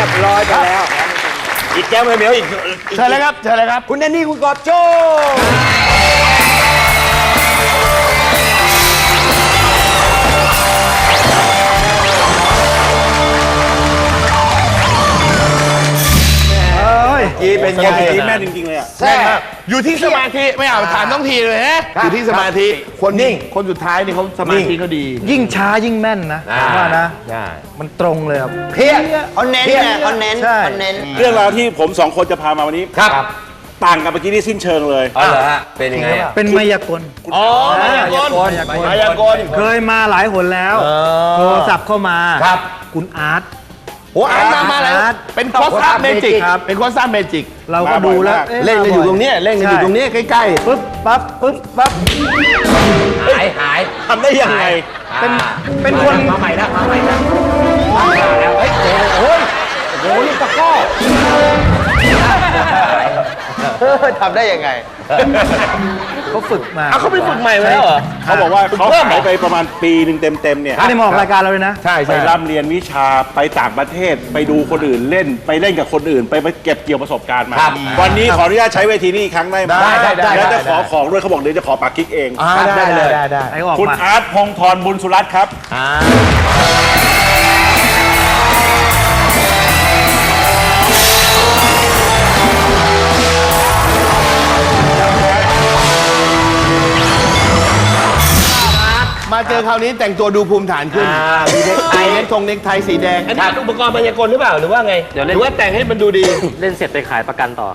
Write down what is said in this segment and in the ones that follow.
ยบร้อยไปแล้ว อีกแก้วเหมียวอีก เชิญเลยครับ เชิญเลยครับ คุณแอนนี่คุณกอบโชค กีเป็นไงแม่จริงๆเลยอะแน่นมากอยู่ที่สมาธิไม่เอาถามต้องทีเลยฮะอยู่ที่สมาธิคนนิ่งคนสุดท้ายนี่เขาสมาธิเขาดี ยิ่งช้ายิ่งแม่นนะผมว่านะใช่มันตรงเลยครับเพียเขาเน้นเนี่ยเขาเน้นใช่เขาเน้นเรื่องราวที่ผมสองคนจะพามาวันนี้ครับต่างกับเมื่อกี้ที่สิ้นเชิงเลยอ๋อเหรอฮะ เป็นยังไงอะเป็นมายากล อ๋อมายากลมายากล มายากล เคยมาหลายหนแล้ว โทรศัพท์เข้ามา ครับ คุณอาร์ต โอ้อ่านมามาแล้วอาร์ตเป็นคอสซ่าเมจิกครับ เป็นคอสซ่าเมจิกเราก็ดูแล้วอ๊ะเล่นกันอยู่ตรงเนี้ยเล่นกันอยู่ตรงเนี้ยใกล้ปึ๊บปั๊บปึ๊บปั๊บหายหายทำได้ยังไง เป็นเป็นคนมาใหม่แล้วมาใหม่แล้วมาแล้วเฮ้ยโอ้ยโอ้ยนี่ตะก้อ ทำได้ยังไง เขาฝึกมาๆเอาเขาไปฝึกใหม่ไว้แล้วเหรอเขาบอกว่าเขาหายไปประมาณปีหนึ่งเต็มๆเนี่ยไม่ได้มาออกรายการเราเลยนะ ใช่ไปใช่ร่ำเรียนวิชาไปต่างประเทศไปดูคนอื่นเล่นไปเล่นกับคนอื่น ไปเก็บเกี่ยวประสบการณ์มา วันนี้ขออนุญาตใช้เวทีนี้อีกครั้งได้ไหมได้ได้ได้แล้วจะขอได้ของด้วยเขาบอกเดี๋ยวจะขอปากกิ๊กเองอ่าได้เลยได้ได้ไอ้ออกคุณมาอาร์ตพงศ์ธรบุญสุรัตน์ครับ มาเจอคราวนี้แต่งตัวดูภูมิฐานขึ้นมีเน็กไทเน็กทงเน็กไทสีแดง อันนี้อุปกรณ์มายากลหรือเปล่าหรือว่าไงเดี๋ยวหเล่นรือว่าแต่งให้มันดูดีเล่นเสร็จไปขายประกันต่อ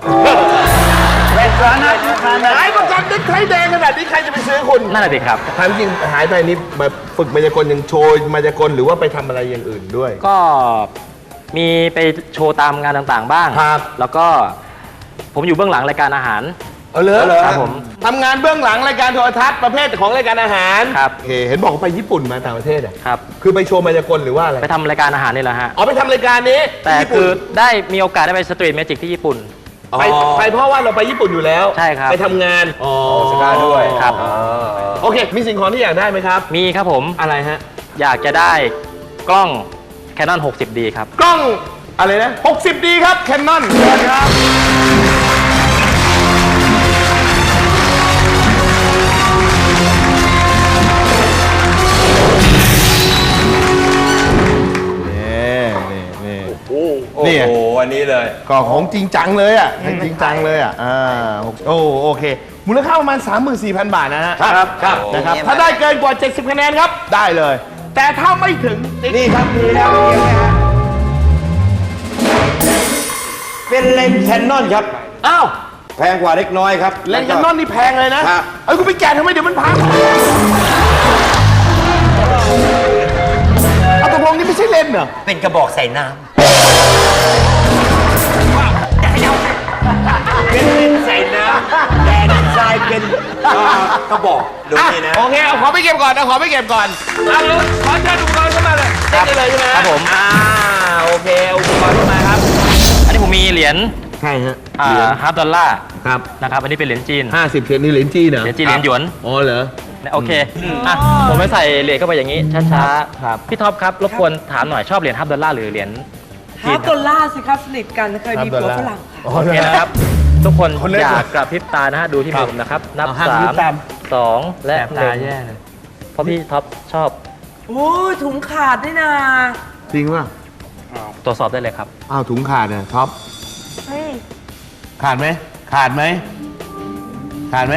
ร้านนะร้านนะหายประกันเน็กไทแดงขนาดนี้ใครจะไปซื้อคุณนั่นแหละสิครับ ถามจริงหายไปนี่แบบฝึกมายากลยังโชว์มายากลหรือว่าไปทำอะไรอย่างอื่นด้วย ก็มีไปโชว์ตามงานต่างๆ บ้าง ครับ แล้วก็ผมอยู่เบื้องหลังรายการอาหาร เออเลยครับผมทำงานเบื้องหลังรายการโทรทัศน์ประเภทของรายการอาหารครับ โอเคเห็นบอกว่าไปญี่ปุ่นมาต่างประเทศอะครับ คือไปโชว์มายากลหรือว่าอะไรไปทำรายการอาหารนี่แหละฮะ อ๋อไปทำรายการนี้แต่ที่ญี่คืปุ่อนได้มีโอกาสได้ไปสตรีทเมจิกที่ญี่ปุ่น ไปไปเพราะว่าเราไปญี่ปุ่นอยู่แล้วใช่ครับ ไปทำงานอ๋อสกาด้วยครับ โอเค มีสิ่งของที่อยากได้ไหมครับ มีครับผมอะไรฮะ อยากจะได้กล้อง Canon 60D ครับ กล้องอะไรนะ 60 ดีครับแคนนอนครับ นี่ไงโหอันนี้เลย ก็ของจริงจังเลยอะจริงจังเลยอะอ่าโอ้โอเค มูลค่าประมาณ 34,000 บาทนะฮะครับครับนะครับ ถ้าได้เกินกว่า 70 คะแนนครับ ได้เลย แต่ถ้าไม่ถึงติ๊กนี่ครับมีแล้วมีไหมฮะเป็นเลนส์แคนนอนครับ อ้าวแพงกว่าเล็กน้อยครับเลนส์แคนนอนนี่แพงเลยนะครับ เอ้ยกูไปแกะทำไมเดี๋ยวมันพังเอาตกลงนี่ไม่ใช่เลนส์เหรอ เป็นกระบอกใส่น้ เป็นเลนส์ใส่น้ำแต่ดีไซน์เป็นอ่ากระบอกดูอะนี่นะโอเค เอาขอไปเก็บก่อน เอาขอไปเก็บก่อน เอาเลยขอเชิญอุปกรณ์เข้ามาเลยเช็คได้เลยใช่ไหมครับผม อ่าโอเคเอาอุปกรณ์เข้ามาครับ อันนี้ผมมีเหรียญใช่ฮะฮาร์ดดอลลาร์ครับนะครับ อันนี้เป็นเหรียญจีน ห้าสิบเหรียญนี่เหรียญจีนเหรอเหรียญจีนเหรียญหยวน อ๋อเหรอ โอเค อะ ผมไม่ใส่เหรียญเข้าไปอย่างนี้ ช้าๆ ครับ พี่ท็อปครับ รบกวนถามหน่อยชอบเหรียญฮับดอลลาร์หรือเหรียญ ฮาร์ดดอลลาร์สิครับสนิทกันเคยมีผัวฝรั่งค่ะอ๋อโอเหรเคอนะครับ ทุกคนคนเล่นอย่ากระพริบตานะฮะดูที่มือผมนะครับ นับเอาห้ามสากระพริมบตาม สองและแสบหตานึ่งแย่เลยเพราะพี่ท็อปชอบโอ้ยถุงขาดด้วยนะจริงป่ะตรวจสอบได้เลยครับ อ้าวถุงขาดเนี่ยท็อปเฮ้ยขาดไหมขาดไหมขาดไหม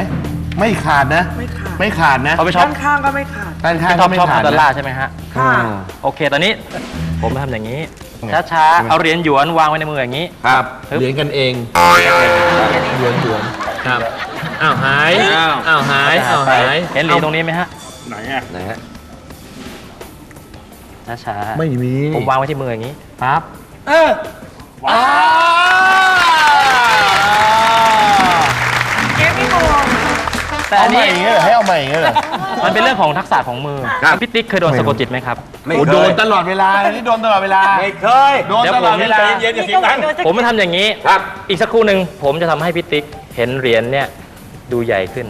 ไม่ขาดนะ ไม่ขาดไม่ขาดนะเขาไม่ชอบด้านข้างก็ไม่ขาดด้านข้างพี่ท็อปไม่ชอบขาฮัดบดอลลาร์นะใช่ไหมฮะ ค่ะโอเค ตอนนี้ผมทำอย่างนี้ ช้าๆ เอาเหรียญหยวนวางไว้ในมืออย่างนี้ ครับฮึบเลี้ยงกันเองเลี้ยงหยวนครับอ้าวหายอ้าวหายอ้าวหายเห็นเหรียญตรงนี้ไหมฮะ ไหนอะไหนฮะช้าๆ ไม่มีผมวางไว้ที่มืออย่างนี้ครับเออว้าวเกมไม่งงแต่เอาอันใหม่นี้อย่างเงี้ยเหรอให้เอาใหม่อย่างเงี้ยเหรอ มันเป็นเรื่องของทักษะของมือพี่ติ๊กเคยโดนสะกดจิตไหมครับ ไม่โอ้เคโดยนตลอดเวลาอันนี่โดนตลอดเวลา ไม่เคยโดนตลอดเวลา ใจเย็นๆอย่าเสียงดัง ผมจะทำอย่างนี้ ครับ อีกสักครู่หนึ่งผมจะทำให้พี่ติ๊กเห็นเหรียญเนี่ยดูใหญ่ขึ้น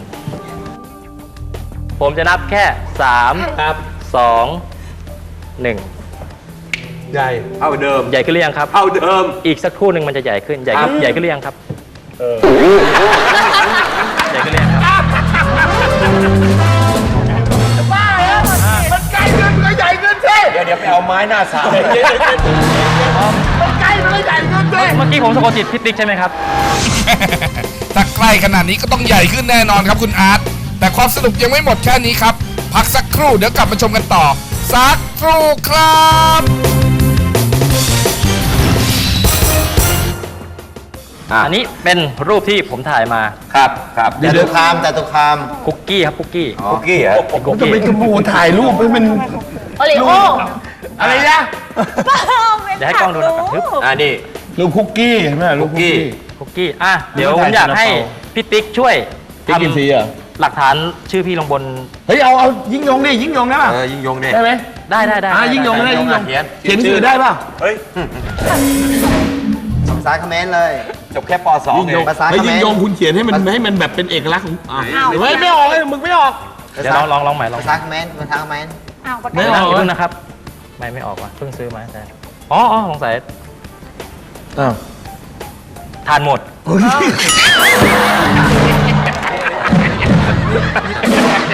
ผมจะนับแค่ 3 ครับ 2 1 ใหญ่ เท่าเดิมใหญ่ขึ้นหรือยังครับ เท่าเดิม อีกสักครู่หนึ่งมันจะใหญ่ขึ้น ใหญ่ขึ้นใหญ่ขึ้นหรือยังครับใหญ่ ไปเอาไม้หน้าสามมันใกล้มันก็ใหญ่เกินสิเมื่อกี้ผมสะกดจิตพิติ๊กใช่ไหมครับ ถ้าใกล้ขนาดนี้ก็ต้องใหญ่ขึ้นแน่นอนครับคุณอาร์ตแต่ความสนุกยังไม่หมดแค่นี้ครับ พักสักครู่เดี๋ยวกลับมาชมกันต่อ สักครู่ครับอันนี้เป็นรูปที่ผมถ่ายมา ครับครับแต่ตุคามแต่ตุคามคุกกี้ครับคุกกี้คุกกี้เหรอเป็นคุกจะกี้ไปจมูกถ่ายรูปให้มันโอริโอ อะไรนะเดี๋ยวให้กล้องดูหนะครับทึบอ่านี่รูปคุกกี้เห็นไหมรูปคุกกี้ คุกกี้อะเดี๋ยวผมอยากให้พี่ติ๊กช่วยติ๊กกินซีเหรอ หลักฐานชื่อพี่ลงบนเฮ้ยเอาเอายิ่งยงดิยิ่งยงได้ป่ะเออยิ่งยงเนี่ยได้ไหมได้ได้ได้อ่ายิ่งยงได้ยิ่งยงเขียนเขียนชื่อได้ป่ะเฮ้ยภาษาเขมรเลย จบแค่ป .2 ยิ่งเอยงงภาษาเฮ้ยเขมรยิ่งยงคุณเขียนให้มันให้มันแบบเป็นเอกลักษณ์ของอ่าอ้าว เฮ้ยไม่ออกเลยมึงไม่ออก เดี๋ยวลองลองลองใหม่ลองภาษาเขมรภาษาเขมร อ้าวปากไม่กา ออกเดี๋ยวนะครับ ไม่ไม่ออกว่ะเพิ่งซื้อมาใช่อ๋ออ๋อสงสัยอ้าวทานหมด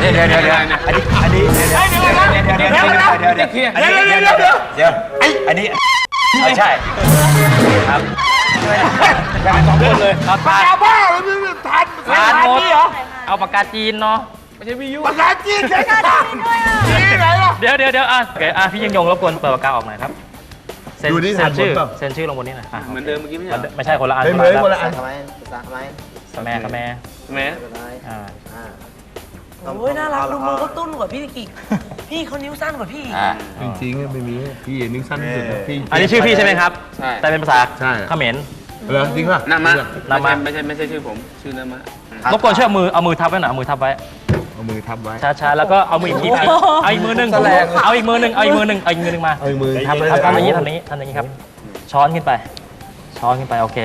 เดี๋ยวเดี๋ยวเดี๋ยวเดี๋ยวอันนี้อันนี้เดี๋ยวเดี๋ยวเดี๋ยวเดี๋ยวเดี๋ยวเดี๋ยวเดี๋ยวเดี๋ยวเดี๋ยวเดี๋ยวเดี๋ยวเดี๋ยวเดี๋ยวเดี๋ยวไอ้อันนี้ไม่ใช่ครับสองคนเลยเอาทานบ้ามึงทานทานหมดเอาปากกาจีนเนาะภาษาจีนใช่ไหมที่ไหนล่ะเดี๋ยวเดี๋ยวเดี๋ยวอะโอเคอะพี่ยังยงรบกวนเปิดปากกาออกหน่อยครับเซ็นดูดิเซ็ทานนหมดชื่อเปล่า เซ็นชื่อลงบนนี้หน่อยอะเหมือนเดิมเมื่อกี้ไม่ใช่ไม่ใช่คนละอันเฮ้ยเหมือนคนละอันภาษาเขมรภาษาเขมรขแม่ขแม่แม่อ่าอ่าโอ้ยน่ารักดูมือเขาตุ้นกว่าพี่อีกพี่เขานิ้วสั้นกว่าพี่อีกอ่าจริงๆไม่มีพี่นิ้วสั้นที่สุดนะพี่ อันนี้ชื่อพี่ใช่ไหมครับ ใช่ แต่เป็นภาษาใช่ เขมร เหรอจริงป่ะนามะนามะไม่ใช่ไม่ใช่ชื่อผม ชื่อนามะรบกวนช่วยเอามือเอามือทับไว้หน่อยเอามือทับไว้เอามือทับไว้ช้าๆแล้วก็เอามืออีกทีเอาเอาอีกมือหนึ่งเอาอีกมือหนึ่งเอาอีกมือหนึ่งเอาอีกมือหนึ่งมา เอามือทำทำทำอย่างนี้ทำอย่างนี้ทำอย่างนี้ครับ ช้อนขึ้นไป ช้อนขึ้นไปโอเค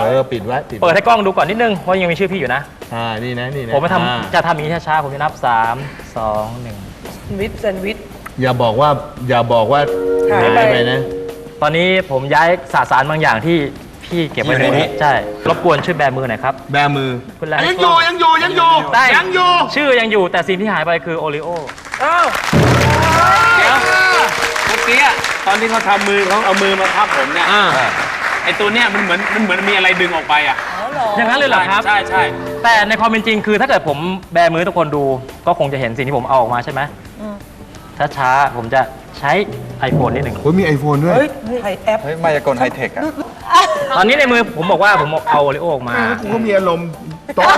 เออปิดไว้ปิดเปิดให้กล้องดูก่อนนิดนึงว่ายังมีชื่อพี่อยู่นะ อ่านี่นะนี่นะผมไม่อ่าทำจะทำอย่างนี้ช้าๆผมจะนับ 3 2 1วิทแซนด์วิช อย่าบอกว่าอย่าบอกว่าหายหายไปไปนะตอนนี้ผมย้ายสสารบางอย่างที่ พี่เก็บไว้ในนี้ใช่รบกวนช่วยแบมือหน่อยครับแบมือ คุณแรงยังอยู่ยังอยู่ยังอยู่ได้ยังอยู่ชื่อยังอยู่แต่สิ่งที่หายไปคือโอริโออ้าวเมื่อกี้อะตอนที่เขาทำมือเขาเอามือมาทับผมเนี่ยอ่า ไอตัวเนี้ยมันเหมือนมันเหมือนมีอะไรดึงออกไปอะอ๋อเหรออย่างนั้นเลยเหรอครับ ใช่ใช่แต่ในความเป็นจริงคือถ้าเกิดผมแบมือให้ทุกคนดูก็คงจะเห็นสิ่งที่ผมเอาออกมาใช่ไหมถ้าช้าผมจะใช้ iPhone นิดหนึ่ง โอ้ยมีไอโฟนด้วยเฮ้ยไทยแอป เฮ้ยมายากลไฮเทคอะ ตอนนี้ในมือผมบอกว่าผมเอาโอริโอออกมากูก็มีอารมณ์โต๊ะ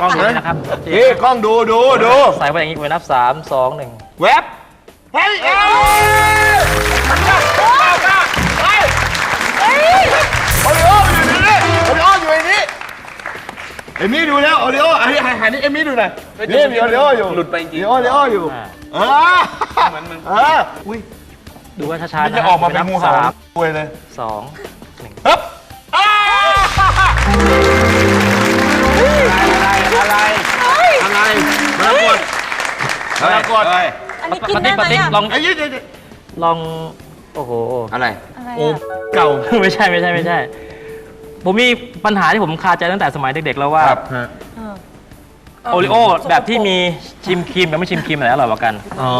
กล้องดูนี่นะครับเฮ้ยกล้องดูดูดูใส่ไว้อย่างนี้ไว้นับ 3 2 1แวบเฮ้ยเอ้ยโอริโออยู่ในนี้โอริโออยู่ในนี้เอมี่ดูแล้วโอริโออันนี้หันหันนี่เอมี่ดูหน่อยนี่มีโอริโออยู่หลุดไปจริงมีโอริโออยู่อ่าเออเอออุ้ย ดูว่าช้าๆมันนะจะออกมาเป็นงูเห่าสามด้วยเลยสองฮึบอ้าอะไร อะไรมากดมากดอันนี้กินได้ไหมปฏิอะลองไอ้ยี่ยี่ลอง โอ้โห อะไรโอ้เก่า ไม่ใช่ไม่ใช่ไม่ใช่ ผมมีปัญหาที่ผมคาใจตั้งแต่สมัยเด็กๆแล้วว่าโอริโอแบบที่มีชิมครีมกับไม่ชิมครีมไหนอร่อยกว่ากัน อ๋อ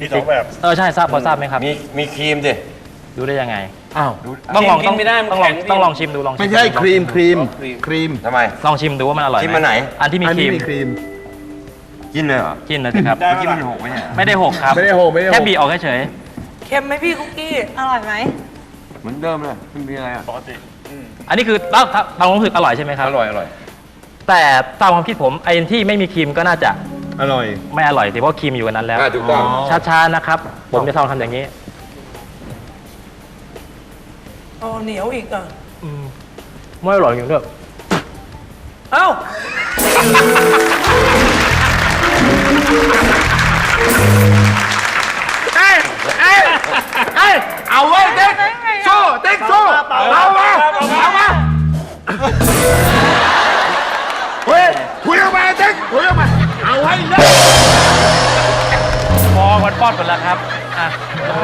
มีสองแบบเออใช่ทราบพอทราบไหมครับมีมีครีมดิดูได้ยังไง อ้าวต้องลองกินต้องไม่ได้มันต้องลองแข็ง ต้องลองชิมดูลองชิไม่ใช่ครีมครีมครีมครีมทำไม ลองชิมดูว่ามันอร่อยชิมอันไหน อันที่มีอันครีนี้มมีครีม กินเลยเหรอกินเลยสิครับเมื่อกี้มันหกไหมเนี่ยไม่ได้หกครับไม่ได้โหไม่ได้โหแค่บีบออกเฉยเค็มไหมพี่คุกกี้ อร่อยไหม เหมือนเดิมเลยไม่มีอะไรอะๆอันนี้คือตามตามตามความรู้สึกอร่อยใช่ไหมครับ อร่อยอร่อยแต่ตามความคิดผมไอ้ที่ไม่มีครีมก็น่าจะ อร่อย ไม่อร่อยสิเพราะครีมอยู่กันนั้นแล้ว อ่าถูกต้อง ช้าๆนะครับ ผมจะลองทำอย่างนี้อ๋อเหนียวอีกอะ ไม่อร่อยจริงด้วยเอ้า เอ้ยเอ้ยเอ้ยเอาไว้เด็กสู้เด็กสู้เอามาเอามาเฮ้ยคุยออกมาเด็กคุยออกมา เอาไว้เด็กมองมันปอดหมดแล้วครับอะโอ้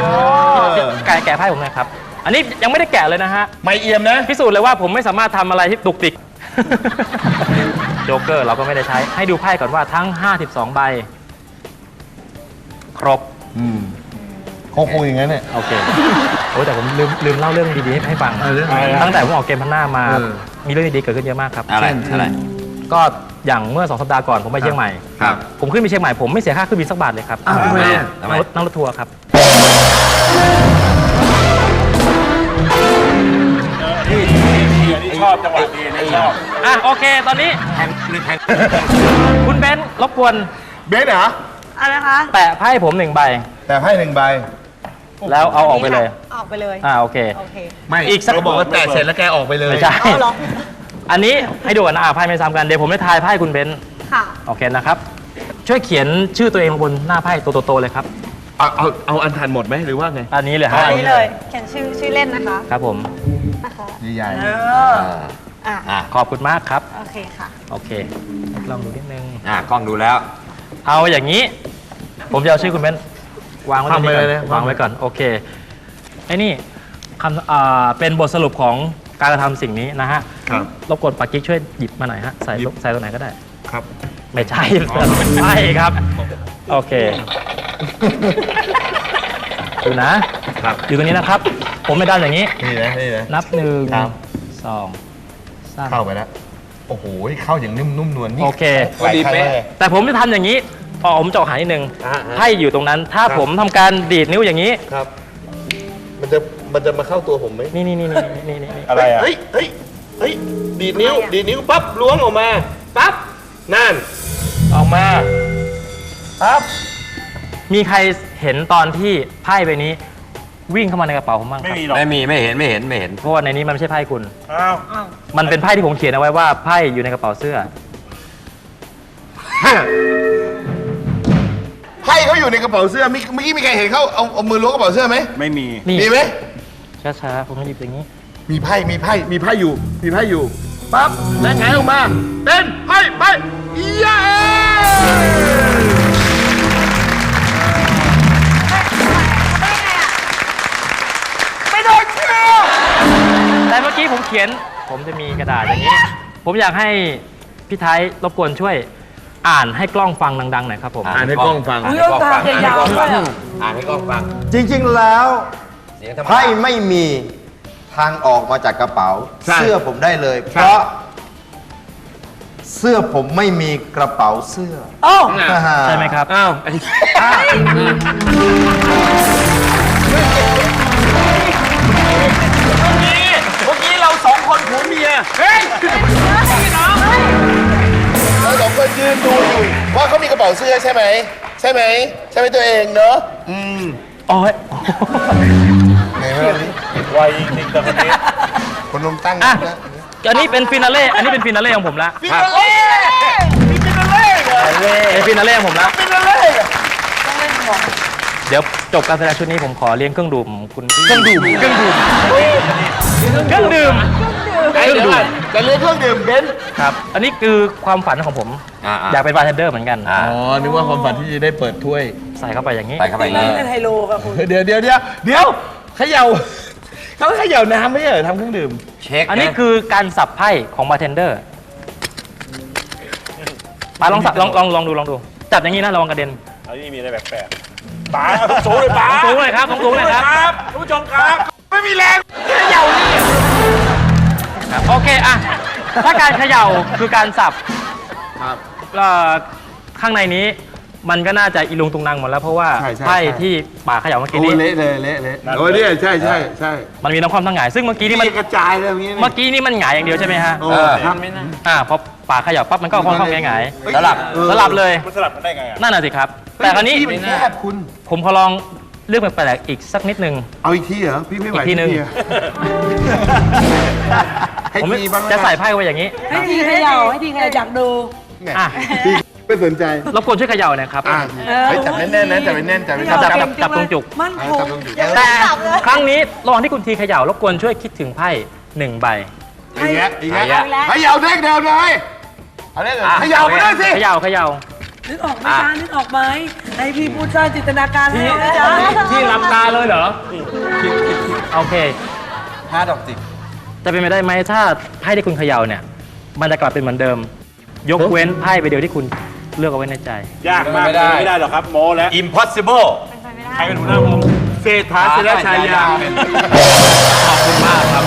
แกะไพ่ผมหน่อยครับ อันนี้ยังไม่ได้แกะเลยนะฮะ ไม่เอี่ยมนะ พิสูจน์เลยว่าผมไม่สามารถทำอะไรที่ตุกติก โจ๊กเกอร์เราก็ไม่ได้ใช้ ให้ดูไพ่ก่อนว่าทั้ง 52 ใบ ครบคงคงอย่างนั้นเนี่ย โอเค โอ้ยแต่ผมลืมลืมเล่าเรื่องดีๆให้ฟังตั้งแต่ผมออกเกมพันหน้ามา เออ มีเรื่องดีๆเกิดขึ้นเยอะมากครับ อะไรอะไร ก็ อย่างเมื่อสองสัปดาห์ก่อนผมไปเชียงใหม่ ครับ ผมขึ้นไปเชียงใหม่ผมไม่เสียค่าเครื่องบินสักบาทเลยครับอ้าวทำไมอะ ทำไมนั่งรถนั่งรถทัวร์ครับ นี่นี่ชอบจังหวะนี้นี่ชอบอะโอเค ตอนนี้แทงหรือแทงคุณเบนซ์รบกวนเบสเหรออะไรคะแปะไพ่ผมหนึ่งใบ แต่ให้หนึ่งใบ แล้วเอาออกไปเลย ออกไปเลย อ่าโอเคโอเคไม่อีกสัก เราบอกว่าแตะเสร็จแล้วแกออกไปเลย ไม่ใช่ เอาเหรอ อันนี้ให้ดูกันนะอะไพ่ไม่ซ้ำกันเดี๋ยวผมจะทายไพ่คุณเบนซ์ค่ะ โอเคนะครับ ช่วยเขียนชื่อตัวเองลงบนหน้าไพ่ตัวโตๆเลยครับ เอาเอาเอาอันทันหมดไหมหรือว่าไง อันนี้เลยฮะอันนี้เลยเขียนชื่อชื่อเล่นนะคะครับผมนะคะใหญ่เอออะอะขอบคุณมากครับ โอเคค่ะ โอเค ลองดูนิดนึง อะกล้องดูแล้ว เอาอย่างนี้ ผมจะเอาชื่อคุณเบนซ์วางไว้ตรงนี้ก่อนวางไว้ก่อน โอเคไอ้นี่คำอ่าเป็นบทสรุปของ การกระทำสิ่งนี้นะฮะครับรบกวนปากกิ๊กช่วยหยิบมาหน่อยฮะใส่ใส่ตรงไหนก็ได้ ครับ ไม่ใช่ใช่ครับ โอเคดูนะ ครับ อยู่ตรงนี้นะครับ ผมไม่ได้อย่างนี้ นี่นะนี่นะ นับหนึ่งครับ สองสามเข้าไปแล้ว โอ้โห เข้าอย่างนุ่มนุ่มนวลนี่โอเคพอดีเป๊ะแต่ผมจะทำอย่างนี้พอผมเจาะหานิดนึงอ่าฮะไพ่อยู่ตรงนั้น ถ้าผมทำการดีดนิ้วอย่างนี้ ครับ มันจะ มันจะมาเข้าตัวผมไหมนี่นี่นี่นี่นี่นี่นี่อะไรอะ เฮ้ยเฮ้ยเฮ้ยดีดนิ้ว ดีดนิ้วปั๊บล้วงออกมาปั๊บนั่น ออกมาปั๊บมีใครเห็นตอนที่ไพ่ใบนี้ วิ่งเข้ามาในกระเป๋าผมบ้างคไม่รับมีหรอกไม่มีไม่เห็นไม่เห็นไม่เห็น เพราะว่าในนี้มันไม่ใช่ไพ่คุณ อ้าวมันเป็นไพ่ที่ผมเขียนเอาไว้ว่าไพ่อยู่ในกระเป๋าเสื้อ ไพ่เขาอยู่ในกระเป๋าเสื้อเมื่อเมื่อกี้มีใครเห็นเขาเอาเอามือล้วงกระเป๋าเสื้อไหมไม่มี นี่มีไหม ช้าๆผมจะหยิบอย่างนี้ มีไพ่ มีไพ่ มีไพ่อยู่ มีไพ่อยู่ ปั๊บแล้วไงออกมา เป็นไพ่ไพ่เย้ไม่โดนเชื่อแต่เมื่อกี้ผมเขียน ผมจะมีกระดาษอย่างนี้ ผมอยากให้พี่ไทยรบกวนช่วย อ่านให้กล้องฟังดังๆหน่อยครับผม อ่านให้กล้องฟังอุ้ยเอาตาใหญ่ๆด้วยอะอ่านให้กล้องฟัง จริงๆแล้ว เสียงธรรมไพ่ดาไม่มีทางออกมาจากกระเป๋า ใช่เสื้อผมได้เลย เพใช่ราะ เสื้อผมไม่มีกระเป๋าเสื้อโอ้ใช่ไหมครับอ้าวเมื่อกี้เราสองคนผัวเมียเฮ้ยเราสองคนยืนดูอยู่ว่าเขามีกระเป๋าเสื้อใช่ไหม ใช่ไหม ใช่ไหมตัวเองเนอะอืมโอ้ย ไหนมาดูดิไวจริงๆแต่คนนี้คนนมตั้งอะนะอันนี้เป็นฟินาเล่อันนี้เป็นฟินาเล่ของผมละฟินาเล่มีฟินาเล่เหรอเป็นฟินาเล่ของผมละฟินาเล่เหรอเดี๋ยวจบการแสดงชุดนี้ผมขอเลี้ยงเครื่องดื่มคุณเครื่องดื่มเครื่องดื่มเครื่องดื่มไอ้เดี๋ยวก่อนจะเรียกเครื่องดื่มเบนซ์ครับอันนี้คือความฝันของผมอ่าอยากเป็นบาร์เทนเดอร์เหมือนกันอ่าอ๋อนึกว่าความฝันที่จะได้เปิดถ้วย ใส่เข้าไปอย่างนี้ใส่เข้าไปอย่างนี้เป็นไฮโลค่ะคุณเดี๋ยวเดี๋ยวเดี๋ยวเดี๋ยว เขย่าเขาเขย่าน้ำไม่ใช่เหรอทำเครื่องดื่ม เช็คอันนี้คือการสับไพ่ของบาร์เทนเดอร์ปาลองสับลองลองลองดูลองดู จับอย่างนี้นะระวังกระเด็นอันนี้มีอะไรแปลกๆป๋าเอาสูงเลยป๋าสูงเลยครับสูงเลยครับครับท่านผู้ชมครับ ไม่มีแรงครับโอเคอะถ้าการเขย่าคือการสับครับเอ่อข้างในนี้ มันก็น่าจะอีลุงตุงนางหมดแล้วเพราะว่าใช่ใช่ไพ่ใช่ที่ป่าเขย่าเมื่อกี้โอ้นี้เละเลยเละเละโอ้ยเนี่ยใช่ใช่ใช่มันมีน้ำความทั้งหงายซึ่งเมื่อกี้นี่มันนี่กระจายเลยอย่างงี้เมื่อกี้นี่มันหงายอย่างเดียวใช่ไหมฮะโอ้เออครับ อ่าพอป่าเขย่าปั๊บมันก็ค่อนข้างหงายสลับๆสลับเลยมันสลับกันได้ไงอะ นั่นน่ะสิครับ แต่คราวนี้ที่มันแคบคุณ ผมขอลองเลือกแปลกๆอีกสักนิดนึง เอาอีกทีเหรอ พี่ไม่ไหวอีกทีหนึ่งพี่อะให้ผมทีบ้างน จะใส่ไพ่ไว้อย่างนี้ ให้ทีเขย่าให้ทีเขย่าอยากดูเนี่ยอะพี่ ไม่สนใจ รบกวนช่วยเขย่าหนะครับ อะเฮ้ยจับแน่นๆนะจับแน่นๆจับแน่นจับๆจับจับตรงจุก มั่นคงจับตรงจุกแต่ครั้งนี้ระหว่างที่คุณทีเขย่ารบกวนช่วยคิดถึงไพ่หนึ่งใบ อีกแล้วอีกแล้วเอาอีกแล้วเขย่าเด้งเดียวเลยเอาเด้งเลยอะเขย่าไปด้วยสิ เขย่าเขย่านึกออกไหมจ๊ะนึกออกไหมให้พี่พูดสร้างจินตนาการให้เรานะจ๊ะที่ลำตาเลยเหรอโอเค ห้าดอกจิกจะเป็นไปได้ไหมถ้าไพ่ที่คุณเขย่าเนี่ย มันจะกลับเป็นเหมือนเดิม ยกเว้นไพ่ใบเดียวที่คุณ เลือกเอาไว้ในใจ ยากมากไม่ได้ ไม่ได้หรอกครับโมแล้ว impossible ใครเป็นหัวหน้าวงเศรษฐาเสนาชายา ขอบคุณมากครับ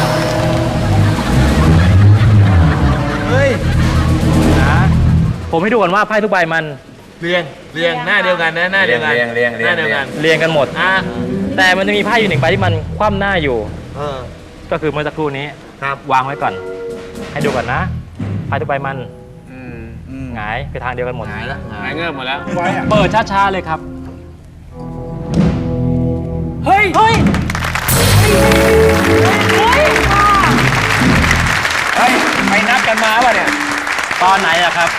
เฮ้ยนะผมให้ดูก่อนว่าไพ่ทุกใบมันเรียงเรียงหน้าเดียวกันนะหน้าเดียวกันเรียงเรียงเรียงหน้าเดียวกันเรียงกันหมด อะแต่มันจะมีไพ่อยู่หนึ่งใบที่มันคว่ำหน้าอยู่ เออ ก็คือเมื่อสักครู่นี้ครับ วางไว้ก่อน ให้ดูก่อนนะไพ่ทุกใบมัน หงายไปทางเดียวกันหมด หายแล้วหายเงิบหมดแล้วเปิดช้าๆเลยครับ เฮ้ย เฮ้ย เฮ้ยไปนัดกันมาป่ะเนี่ย ตอนไหนอะครับ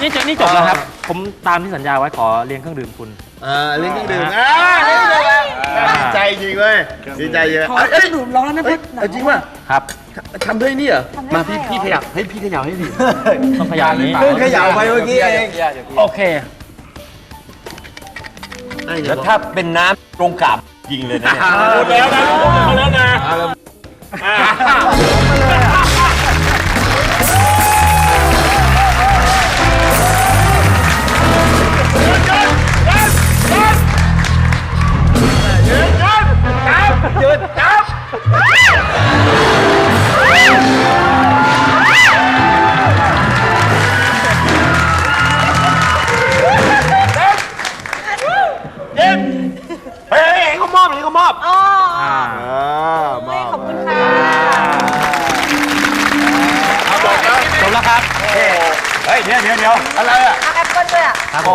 นี่จบนี่จบแล้วครับ ผมตามที่สัญญาไว้ขอเลี้ยงเครื่องดื่มคุณ อ่าเล่นเครื่องดื่มอ่าเล่นเครื่องดื่มดีใจจริงเว้ย ดีใจเยอะขอเอ้ยดื่มร้อนนะเอ้ยเพื่อนเอาจริงป่ะครับ ทำด้วยนี่เหรอมาพี่พี่ขยับให้พี่ขยับให้ดิต้องขยันนี้เพิ่งขยับไปเมื่อกี้เองโอเค แล้วถ้าเป็นน้ำตรงกลับยิงเลยนะเนี่ย หมดแล้วนะหมดแล้วนะ อ่าเฮ้ยเฮ้ยเขามอบนี่เขามอบอ๋ออ่ามอบขอบคุณค่ะจบแล้วครับเฮ้ยเดี๋ยวเดี๋ยวเดี๋ยวอะไรอะเอาแอปเปิ้ลด้วยอะ โอ้โห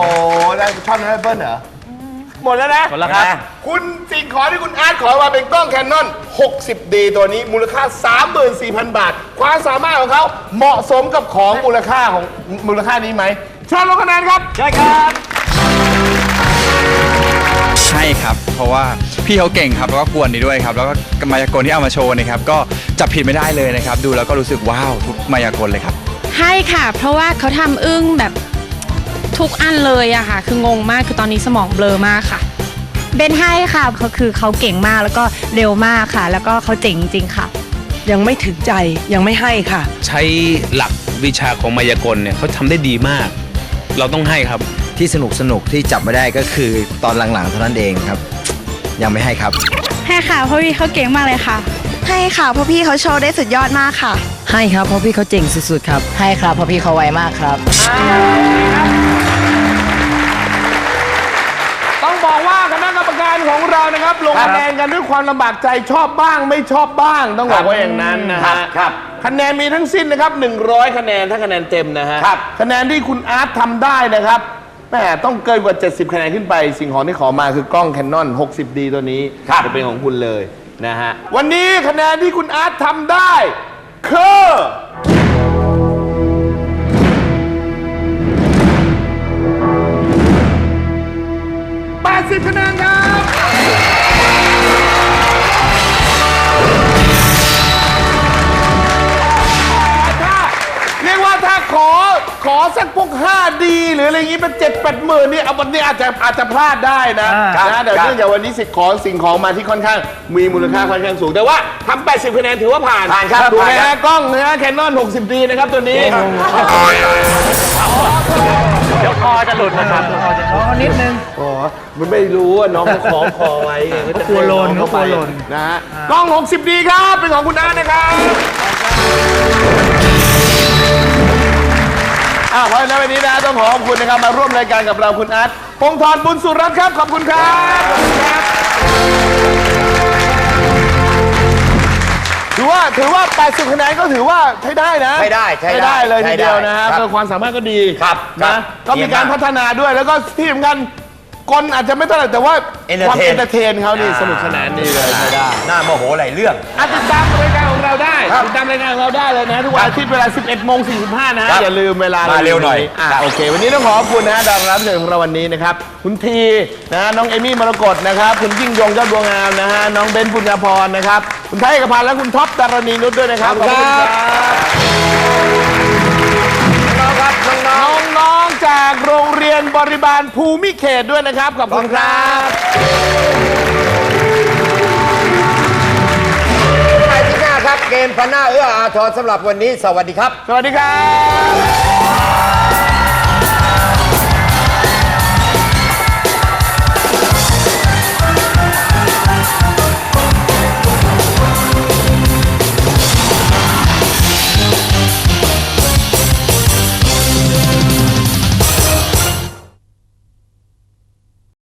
ได้ชอบน้ำแอปเปิ้ลเหรอ หมดแล้วนะ หมดแล้วครับ คุณ สิ่งของที่คุณอาร์ตขอมาเป็นกล้องแคนนอน 60D ตัวนี้มูลค่า 34,000 บาท ความสามารถของเขาเหมาะสมกับของมูลค่าของมูลค่านี้ไหมเชิญลงคะแนนครับ ใช่ครับ ใช่ครับ เพราะว่าพี่เขาเก่งครับ แล้วก็กวนดีด้วยครับ แล้วก็มายากลที่เอามาโชว์นะครับ ก็จับผิดไม่ได้เลยนะครับ ดูแล้วก็รู้สึกว้าวทุกมายากลเลยครับ ให้ค่ะ เพราะว่าเขาทำอึ้งแบบทุกอันเลยอะค่ะ คืองงมากคือตอนนี้สมองเบลอมากค่ะ เบนให้ค่ะเขาคือเขาเก่งมากแล้วก็เร็วมากค่ะ แล้วก็เขาเจ๋งจริงๆค่ะ ยังไม่ถึงใจยังไม่ให้ค่ะ ใช้หลักวิชาของมายากลเนี่ยเขาทำได้ดีมาก เราต้องให้ครับ ที่สนุกสนุกที่จับไม่ได้ก็คือตอนหลังๆเท่านั้นเองครับ ยังไม่ให้ครับ ให้ค่ะเพราะพี่เขาเก่งมากเลยค่ะ ให้ค่ะเพราะพี่เขาโชว์ได้สุดยอดมากค่ะ ให้ครับเพราะพี่เขาเจ๋งสุดๆครับ ให้ครับเพราะพี่เขาไวมากครับ ของเรานะครับลงคะแนนกันด้วยความลำบากใจชอบบ้างไม่ชอบบ้างต้องบอกว่าอย่างนั้นนะครัฮะบครับ คะแนนมีทั้งสิ้นนะครับ 100 คะแนนถ้าคะแนนเต็มนะฮะครับ คะแนนที่คุณอาร์ตทำได้นะครับแหมต้องเกินกว่า 70 คะแนนขึ้นไป สิ่งของที่ขอมาคือกล้อง Canon 60D ตัวนี้จะเป็นของคุณเลยนะฮะวันนี้คะแนนที่คุณอาร์ตทำได้คือ80คะแนนครับ สักพวก 5D หรืออะไรอย่างนี้เป็น7 8หมื่นนี่เอาวันนี้อาจจะอาจจะพลาดได้นะนะเดี๋ยวเนื่องจากวันนี้สิ่งของสิ่งของมาที่ค่อนข้างมีมูลค่าค่อนข้างสูง แต่ว่าทำ80คะแนนถือว่าผ่านผ่านครับถูไหมผ่านครัฮะบ กล้องนะฮะแคนนอน 60D นะครับตัวนี้เดี๋ยวคอจะหลุดนะครับ อ๋อมันไม่รู้ว่าน้องเขาคล้องคอไว้ไงก็จะกลัวโลนเขากลัวโลนนะฮะกล้อง 60ดีครับเป็นของคุณอานะครับ อ่าเพราะฉะนั้นวันนี้นะต้องขอขอบคุณนะครับมาร่วมรายการกับเราคุณอาร์ตพงศ์ธรบุญสุรัตน์ครับ ขอบคุณครับขอบคุณครับถือว่าถือว่า 80คะแนนก็ถือว่าใช้ได้นะใช้ได้ใช้ได้ได้เลยทีเดียวนะฮะครับเพื่อความสามารถก็ดีครับครันะบก็มีการเยี่ยมมากพัฒนาด้วยแล้วก็ที่สำคัญกลอาจจะไม่เท่าไหร่แต่ว่า Entertain ความเอนเตอร์เทนเขานี่สนุกสนานดีเลยใช้ได้ หน้าโมโหหลายเรื่องอะติดตามรายการของ เราได้ติดตามรายการของเราได้เลยนะทุกวันอาทิตย์เวลา 11โมง45นะฮะครับอย่าลืมเวลามาเร็วหน่อยอะครับโอเค วันนี้ต้องขอขอบคุณนะฮะดารารับเชิญของเราวันนี้นะครับ คุณทีนะฮะน้องเอมี่มรกตนะครับ คุณยิ่งยงยอดดวงงามนะฮะน้องเบนปุญญาพรนะครับ คุณไทยเอกพันธ์และคุณท็อปดารณีนุชด้วยนะครับขอบคุณครับน้องๆครับน้องๆจากโรงเรียนบริบาลภูมิเขตด้วยนะครับขอบคุณครับ น้าครับ เกมพันหน้าเอื้ออาทรสำหรับวันนี้ สวัสดีครับ สวัสดีครับ